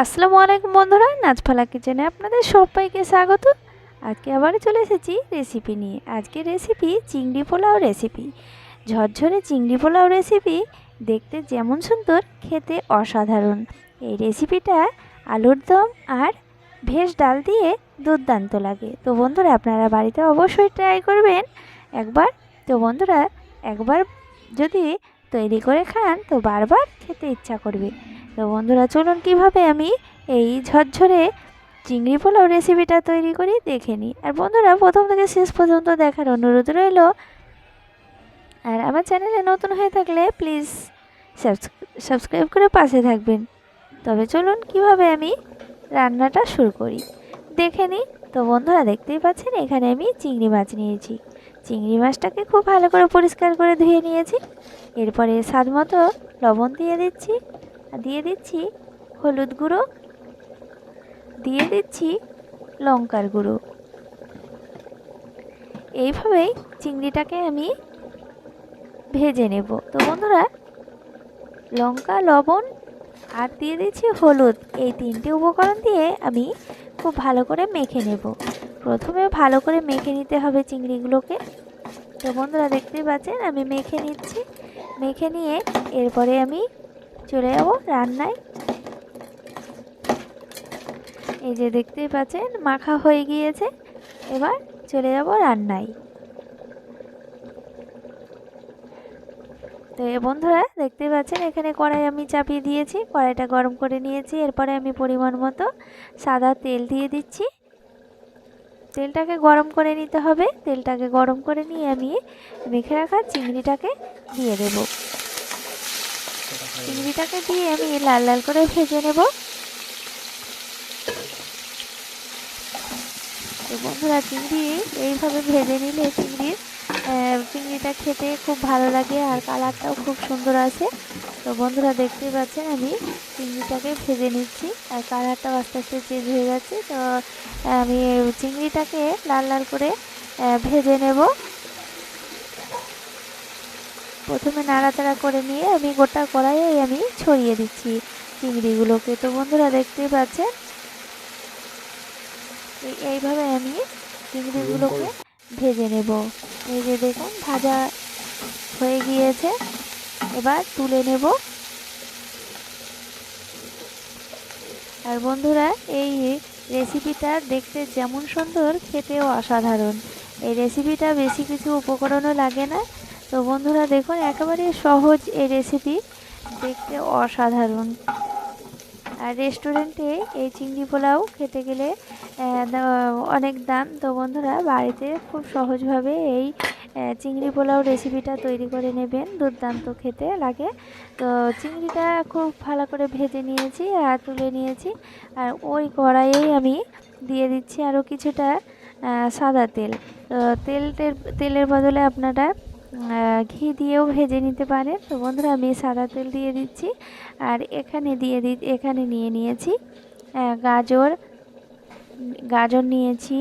আসসালামু আলাইকুম বন্ধুরা নাচফালা কিচেনে আপনাদের সবাইকে স্বাগত। আজকে আবার চলে এসেছি রেসিপি নিয়ে। আজকে রেসিপি চিংড়ি পোলাও রেসিপি ঝরঝরে চিংড়ি পোলাও রেসিপি দেখতে যেমন সুন্দর, খেতে অসাধারণ। এই রেসিপিটা আলুর দম আর ভেজ ডাল দিয়ে দুর্দান্ত লাগে। তো বন্ধুরা, আপনারা বাড়িতে অবশ্যই ট্রাই করবেন। একবার, তো বন্ধুরা, একবার যদি তৈরি করে খান, তো বারবার খেতে ইচ্ছা করবে। তো বন্ধুরা, চলুন কীভাবে আমি এই ঝরঝরে চিংড়ি পোলাও রেসিপিটা তৈরি করি দেখে নিই। আর বন্ধুরা, প্রথম থেকে শেষ পর্যন্ত দেখার অনুরোধ রইল। আর আমার চ্যানেলে নতুন হয়ে থাকলে প্লিজ সাবস্ক্রাইব করে পাশে থাকবেন। তবে চলুন কীভাবে আমি রান্নাটা শুরু করি। দেখে নিই। তো বন্ধুরা, দেখতেই পাচ্ছেন, এখানে আমি চিংড়ি মাছ নিয়েছি। চিংড়ি মাছটাকে খুব ভালো করে পরিষ্কার করে ধুয়ে নিয়েছি। এরপরে স্বাদ মতো লবণ দিয়ে দিচ্ছি। দিয়ে দিচ্ছি হলুদ গুঁড়ো, দিয়ে দিচ্ছি লঙ্কার গুঁড়ো। এইভাবেই চিংড়িটাকে আমি ভেজে নেব। তো বন্ধুরা, লঙ্কা, লবণ, আর দিয়ে দিচ্ছি হলুদ। এই তিনটে উপকরণ দিয়ে আমি খুব ভালো করে মেখে নেব। প্রথমে ভালো করে মেখে নিতে হবে চিংড়িগুলোকে। তো বন্ধুরা, দেখতেই পাচ্ছেন, আমি মেখে নিচ্ছি। মেখে নিয়ে এরপরে আমি চলে যাব রান্নায়। এই যে দেখতেই পাচ্ছেন, মাখা হয়ে গিয়েছে। এবার চলে যাব রান্নায়। তো এ বন্ধুরা দেখতে পাচ্ছেন, এখানে কড়াই আমি চাপিয়ে দিয়েছি। কড়াইটা গরম করে নিয়েছি। এরপরে আমি পরিমাণ মতো সাদা তেল দিয়ে দিচ্ছি। তেলটাকে গরম করে নিতে হবে। তেলটাকে গরম করে নিয়ে আমি মেখে রাখা চিংড়িটাকে দিয়ে দেব। চিংড়িটাকে দিয়ে আমি লাল লাল করে ভেজে নেব। বন্ধুরা, চিংড়ি এইভাবে ভেজে নিলে চিংড়ির চিংড়িটা খেতে খুব ভালো লাগে আর কালারটাও খুব সুন্দর আছে তো বন্ধুরা, দেখতেই পাচ্ছেন আমি চিংড়িটাকে ভেজে নিচ্ছি আর কালারটাও আস্তে আস্তে চেঞ্জ হয়ে যাচ্ছে। তো আমি চিংড়িটাকে লাল লাল করে ভেজে নেব। প্রথমে নাড়াচাড়া করে নিয়ে আমি গোটা কড়াইয়ে আমি ছড়িয়ে দিচ্ছি। চিংড়িগুলোকে তো বন্ধুরা দেখতেই পাচ্ছেন। এইভাবে আমি চিংড়িগুলোকে ভেজে নেব। এই যে দেখুন, ভাজা হয়ে গিয়েছে। এবার তুলে নেব। আর বন্ধুরা, এই রেসিপিটা দেখতে যেমন সুন্দর, খেতেও অসাধারণ। এই রেসিপিটা বেশি কিছু উপকরণও লাগে না। তো বন্ধুরা দেখুন, একেবারে সহজ এই রেসিপি দেখতে অসাধারণ। আর রেস্টুরেন্টে এই চিংড়ি পোলাও খেতে গেলে অনেক দাম। তো বন্ধুরা বাড়িতে খুব সহজভাবে এই চিংড়ি পোলাও রেসিপিটা তৈরি করে নেবেন। দুর্দান্ত খেতে লাগে। তো চিংড়িটা খুব ভালো করে ভেজে নিয়েছি আর তুলে নিয়েছি। আর ওই কড়াইয়েই আমি দিয়ে দিচ্ছি আরও কিছুটা সাদা তেল। তো তেলটের, তেলের বদলে আপনারা ঘি দিয়েও ভেজে নিতে পারেন। তো বন্ধুরা, আমি সাদা তেল দিয়ে দিচ্ছি। আর এখানে দিয়ে দি, এখানে নিয়ে নিয়েছি গাজর গাজর নিয়েছি,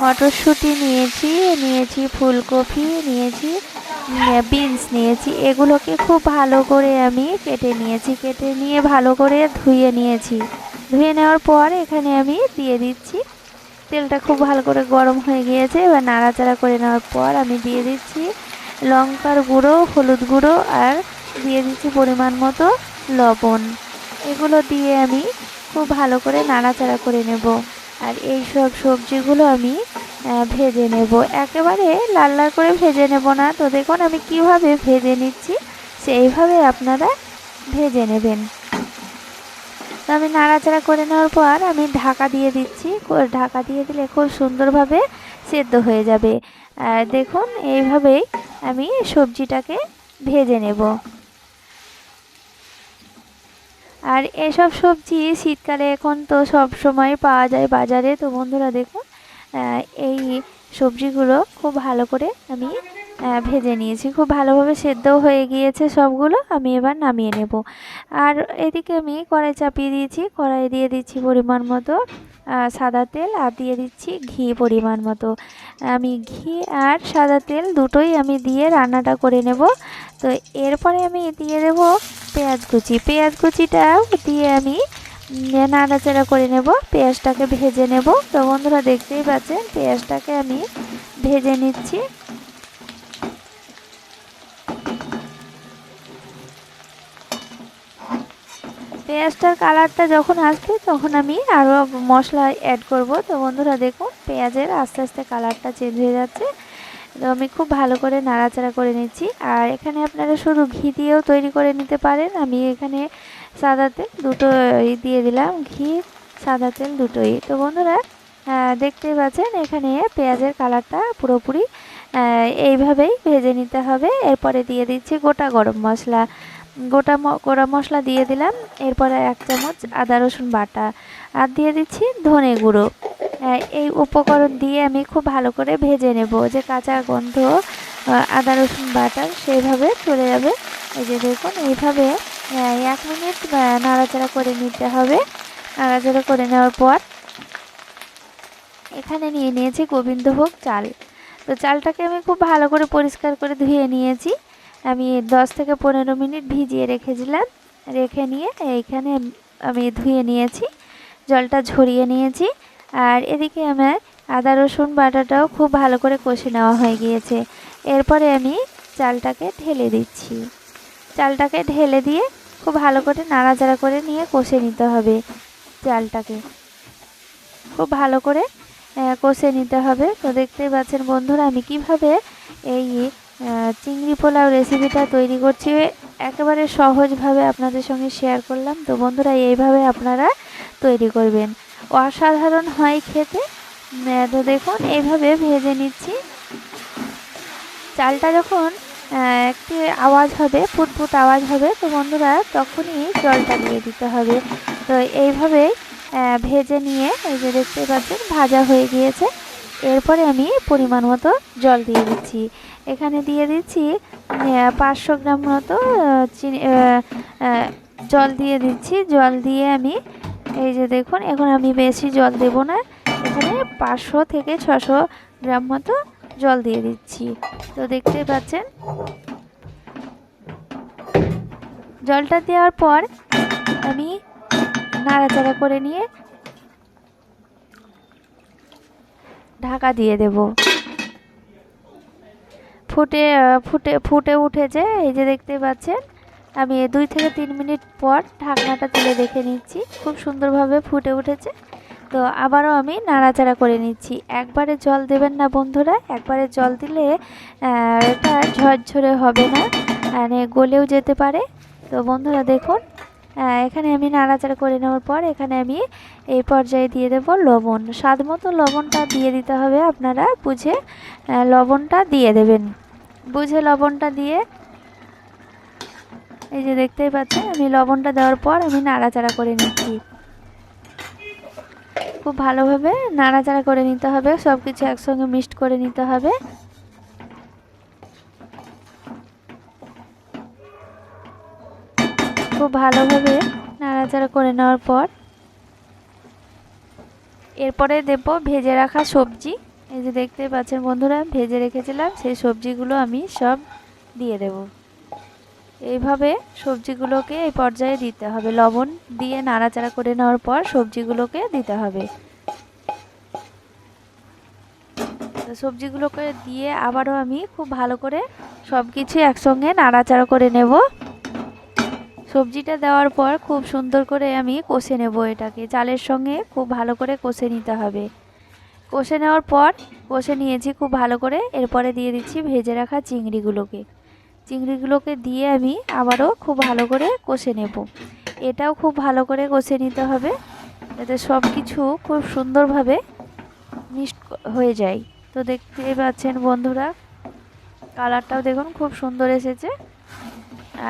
মটরশুঁটি নিয়েছি নিয়েছি ফুলকপি, নিয়েছি বিনস নিয়েছি। এগুলোকে খুব ভালো করে আমি কেটে নিয়েছি, কেটে নিয়ে ভালো করে ধুয়ে নিয়েছি। ধুয়ে নেওয়ার পর এখানে আমি দিয়ে দিচ্ছি। তেলটা খুব ভালো করে গরম হয়ে গিয়েছে। এবার নাড়াচাড়া করে নেওয়ার পর আমি দিয়ে দিচ্ছি লঙ্কার গুঁড়ো, হলুদ গুঁড়ো আর দিয়ে দিচ্ছি পরিমাণ মতো লবণ। এগুলো দিয়ে আমি খুব ভালো করে নাড়াচাড়া করে নেব। আর এই সব সবজিগুলো আমি ভেজে নেব। একেবারে লাল লাল করে ভেজে নেব না। তো দেখুন আমি কীভাবে ভেজে নিচ্ছি, সেইভাবে আপনারা ভেজে নেবেন। তো আমি নাড়াচাড়া করে নেওয়ার পর আমি ঢাকা দিয়ে দিচ্ছি। ঢাকা দিয়ে দিলে খুব সুন্দরভাবে সেদ্ধ হয়ে যাবে। দেখুন এইভাবেই আমি সবজিটাকে ভেজে নেব। আর এসব সবজি শীতকালে এখন তো সব সময় পাওয়া যায় বাজারে। তো বন্ধুরা দেখুন এই সবজিগুলো খুব ভালো করে আমি ভেজে নিয়েছি। খুব ভালোভাবে সেদ্ধও হয়ে গিয়েছে সবগুলো, আমি এবার নামিয়ে নেব। আর এদিকে আমি কড়াই চাপিয়ে দিয়েছি, কড়াই দিয়ে দিচ্ছি পরিমাণ মতো সাদা তেল আর দিয়ে দিচ্ছি ঘি পরিমাণ মতো। আমি ঘি আর সাদা তেল দুটোই আমি দিয়ে রান্নাটা করে নেব। তো এরপরে আমি দিয়ে দেব পেঁয়াজ কুচি। পেঁয়াজ কুচিটা দিয়ে আমি নাড়াচাড়া করে নেব, পেঁয়াজটাকে ভেজে নেব। তো বন্ধুরা দেখতেই পাচ্ছেন, পেঁয়াজটাকে আমি ভেজে নিচ্ছি। পেঁয়াজটার কালারটা যখন আসবে, তখন আমি আরও মশলা অ্যাড করব। তো বন্ধুরা, দেখুন, পেঁয়াজের আস্তে আস্তে কালারটা চেঞ্জ হয়ে যাচ্ছে। তো আমি খুব ভালো করে নাড়াচাড়া করে নিচ্ছি। আর এখানে আপনারা শুধু ঘি দিয়েও তৈরি করে নিতে পারেন। আমি এখানে সাদা তেল দুটো দিয়ে দিলাম, ঘি, সাদা তেল দুটোই। তো বন্ধুরা দেখতেই পাচ্ছেন, এখানে পেঁয়াজের কালারটা পুরোপুরি এইভাবেই ভেজে নিতে হবে। এরপরে দিয়ে দিচ্ছি গোটা গরম মশলা। গোটা গোটা মশলা দিয়ে দিলাম। এরপরে এক চামচ আদা রসুন বাটা আর দিয়ে দিচ্ছি ধনে গুঁড়ো। এই উপকরণ দিয়ে আমি খুব ভালো করে ভেজে নেব। যে কাঁচা গন্ধ আদা রসুন বাটা সেইভাবে চলে যাবে। এই যে দেখুন, এইভাবে এক মিনিট নাড়াচাড়া করে নিতে হবে। নাড়াচাড়া করে নেওয়ার পর এখানে নিয়ে নিয়েছি গোবিন্দভোগ চাল। তো চালটাকে আমি খুব ভালো করে পরিষ্কার করে ধুয়ে নিয়েছি। আমি দশ থেকে পনেরো মিনিট ভিজিয়ে রেখেছিলাম। রেখে নিয়ে এইখানে আমি ধুয়ে নিয়েছি, জলটা ঝরিয়ে নিয়েছি। আর এদিকে আমার আদা, রসুন বাটাটাও খুব ভালো করে কষে নেওয়া হয়ে গিয়েছে। এরপরে আমি চালটাকে ঢেলে দিচ্ছি। চালটাকে ঢেলে দিয়ে খুব ভালো করে নাড়াচাড়া করে নিয়ে কষে নিতে হবে চালটাকে। খুব ভালো করে কষে নিতে হবে। তো দেখতেই পাচ্ছেন বন্ধুরা, আমি কীভাবে এই চিংড়ি পোলাও রেসিপিটা তৈরি করছি। একেবারে সহজভাবে আপনাদের সঙ্গে শেয়ার করলাম। তো বন্ধুরা, এইভাবে আপনারা তৈরি করবেন। অসাধারণ হয় খেতে। তো দেখুন, এইভাবে ভেজে নিচ্ছি। চালটা যখন একটি আওয়াজ হবে, ফুটফুট আওয়াজ হবে, তো বন্ধুরা তখনই জলটা দিয়ে দিতে হবে। তো এইভাবে ভেজে নিয়ে এই যে দেখতে পাচ্ছেন, ভাজা হয়ে গিয়েছে। এরপরে আমি পরিমাণ মতো জল দিয়ে দিচ্ছি। এখানে দিয়ে দিচ্ছি পাঁচশো গ্রাম মতো চিনি জল দিয়ে দিচ্ছি। জল দিয়ে আমি, এই যে দেখুন, এখন আমি বেশি জল দেব না। এখানে পাঁচশো থেকে ছশো গ্রাম মতো জল দিয়ে দিচ্ছি। তো দেখতে পাচ্ছেন? জলটা দেওয়ার পর আমি নাড়াচাড়া করে নিয়ে ঢাকা দিয়ে দেব। ফুটে ফুটে ফুটে উঠেছে। এই যে দেখতে পাচ্ছেন, আমি দুই থেকে তিন মিনিট পর ঢাকনাটা তুলে দেখে নিচ্ছি। খুব সুন্দরভাবে ফুটে উঠেছে। তো আবারও আমি নাড়াচাড়া করে নিচ্ছি। একবারে জল দেবেন না বন্ধুরা, একবারে জল দিলে এটা ঝরঝরে হবে না মানে গলেও যেতে পারে। তো বন্ধুরা দেখুন এখানে আমি নাড়াচাড়া করে নেওয়ার পর এখানে আমি এই পর্যায়ে দিয়ে দেব লবণ। স্বাদ মতো লবণটা দিয়ে দিতে হবে আপনারা, বুঝে লবণটা দিয়ে দেবেন। বুঝে লবণটা দিয়ে, এই যে দেখতেই পাচ্ছেন, আমি লবণটা দেওয়ার পর আমি নাড়াচাড়া করে নিচ্ছি। খুব ভালোভাবে নাড়াচাড়া করে নিতে হবে সব কিছু একসঙ্গে মিক্সড করে নিতে হবে। খুব ভালোভাবে নাড়াচাড়া করে নেওয়ার পর, এরপরে দেব ভেজে রাখা সবজি। এই যে দেখতে পাচ্ছেন বন্ধুরা, ভেজে রেখেছিলাম, সেই সবজিগুলো আমি সব দিয়ে দেব। এইভাবে সবজিগুলোকে এই পর্যায়ে দিতে হবে। লবণ দিয়ে নাড়াচাড়া করে নেওয়ার পর সবজিগুলোকে দিতে হবে। সবজিগুলোকে দিয়ে আবারও আমি খুব ভালো করে সব কিছু একসঙ্গে নাড়াচাড়া করে নেব। সবজিটা দেওয়ার পর খুব সুন্দর করে আমি কষে নেব এটাকে। চালের সঙ্গে খুব ভালো করে কষে নিতে হবে। কষে নেওয়ার পর কষে নিয়েছি খুব ভালো করে। এরপরে দিয়ে দিচ্ছি ভেজে রাখা চিংড়িগুলোকে। চিংড়িগুলোকে দিয়ে আমি আবারও খুব ভালো করে কষে নেব। এটাও খুব ভালো করে কষে নিতে হবে যাতে সব কিছু খুব সুন্দরভাবে মিক্সড হয়ে যায়। তো দেখতেই পাচ্ছেন বন্ধুরা, কালারটাও দেখুন খুব সুন্দর এসেছে।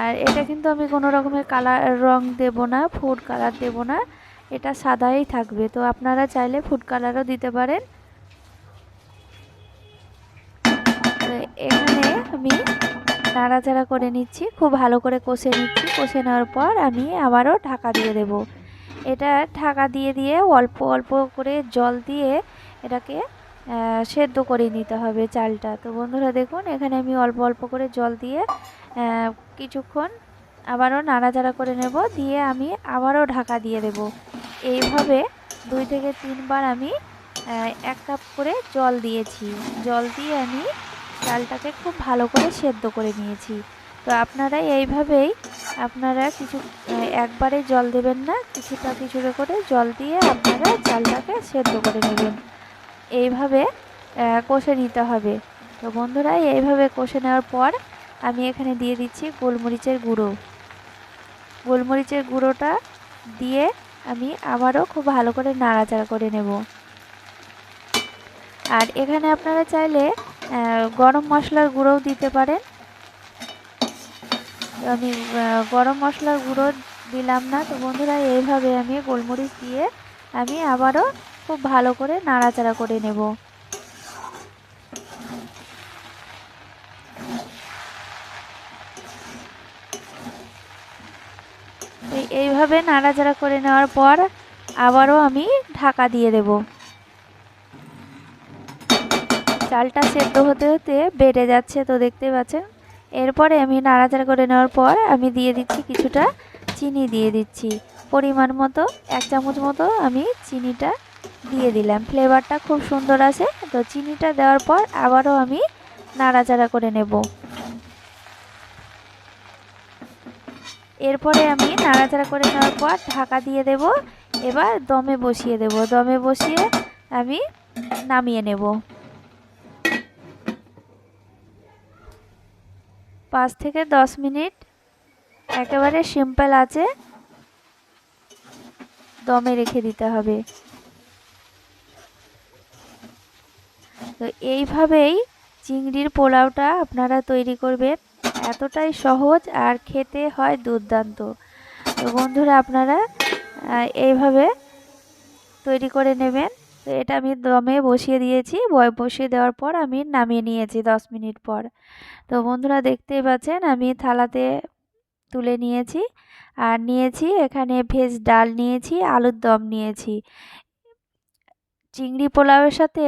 আর এটা কিন্তু আমি কোনো রকমের কালার রং দেব না, ফুড কালার দেব না। এটা সাদাই থাকবে। তো আপনারা চাইলে ফুড কালারও দিতে পারেন। এখানে আমি নাড়াচাড়া করে নিচ্ছি, খুব ভালো করে কষে নিচ্ছি। কষে নেওয়ার পর আমি আবারও ঢাকা দিয়ে দেব। এটা ঢাকা দিয়ে দিয়ে অল্প অল্প করে জল দিয়ে এটাকে সেদ্ধ করে নিতে হবে চালটা। তো বন্ধুরা দেখুন, এখানে আমি অল্প অল্প করে জল দিয়ে কিছুক্ষণ আবারও নাড়াচাড়া করে নেব, দিয়ে আমি আবারও ঢাকা দিয়ে দেব। এইভাবে দুই থেকে তিনবার আমি এক কাপ করে জল দিয়েছি। জল দিয়ে আমি চালটাকে খুব ভালো করে সেদ্ধ করে নিয়েছি। তো আপনারা এইভাবেই আপনারা কিছু একবারে জল দেবেন না, কিছুটা কিছুটা করে জল দিয়ে আপনারা চালটাকে সেদ্ধ করে নেবেন। এইভাবে কষে নিতে হবে। তো বন্ধুরা, এইভাবে কষে নেওয়ার পর আমি এখানে দিয়ে দিচ্ছি গোলমরিচের গুঁড়ো। গোলমরিচের গুঁড়োটা দিয়ে আমি আবারও খুব ভালো করে নাড়াচাড়া করে নেব। আর এখানে আপনারা চাইলে গরম মশলার গুঁড়োও দিতে পারেন। আমি গরম মশলার গুঁড়ো দিলাম না। তো বন্ধুরা, এইভাবে আমি গোলমরিচ দিয়ে আমি আবারও খুব ভালো করে নাড়াচাড়া করে নেব। এইভাবে নাড়াচাড়া করে নেওয়ার পর আবারও আমি ঢাকা দিয়ে দেব। চালটা সেদ্ধ হতে হতে বেড়ে যাচ্ছে তো দেখতে পাচ্ছেন। এরপরে আমি নাড়াচাড়া করে নেওয়ার পর আমি দিয়ে দিচ্ছি কিছুটা চিনি দিয়ে দিচ্ছি। পরিমাণ মতো, এক চামচ মতো আমি চিনিটা দিয়ে দিলাম। ফ্লেভারটা খুব সুন্দর আছে তো চিনিটা দেওয়ার পর আবারও আমি নাড়াচাড়া করে নেব। এরপরে আমি নাড়াচাড়া করে নেওয়ার পর ঢাকা দিয়ে দেব। এবার দমে বসিয়ে দেব। দমে বসিয়ে আমি নামিয়ে নেব। পাঁচ থেকে দশ মিনিট একেবারে সিম্পল আছে। দমে রেখে দিতে হবে। তো এইভাবেই চিংড়ির পোলাওটা আপনারা তৈরি করবেন। এতটাই সহজ আর খেতে হয় দুর্দান্ত। তো বন্ধুরা, আপনারা এইভাবে তৈরি করে নেবেন। তো এটা আমি দমে বসিয়ে দিয়েছি। বসিয়ে দেওয়ার পর আমি নামিয়ে নিয়েছি দশ মিনিট পর। তো বন্ধুরা, দেখতেই পাচ্ছেন, আমি থালাতে তুলে নিয়েছি। আর নিয়েছি, এখানে ভেজ ডাল নিয়েছি, আলুর দম নিয়েছি। চিংড়ি পোলাওয়ের সাথে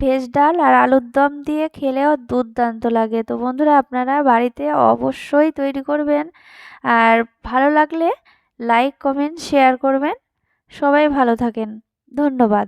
ভেজ ডাল আর আলুর দম দিয়ে খেলেও দুর্দান্ত লাগে। তো বন্ধুরা, আপনারা বাড়িতে অবশ্যই তৈরি করবেন। আর ভালো লাগলে লাইক কমেন্ট শেয়ার করবেন। সবাই ভালো থাকেন। ধন্যবাদ।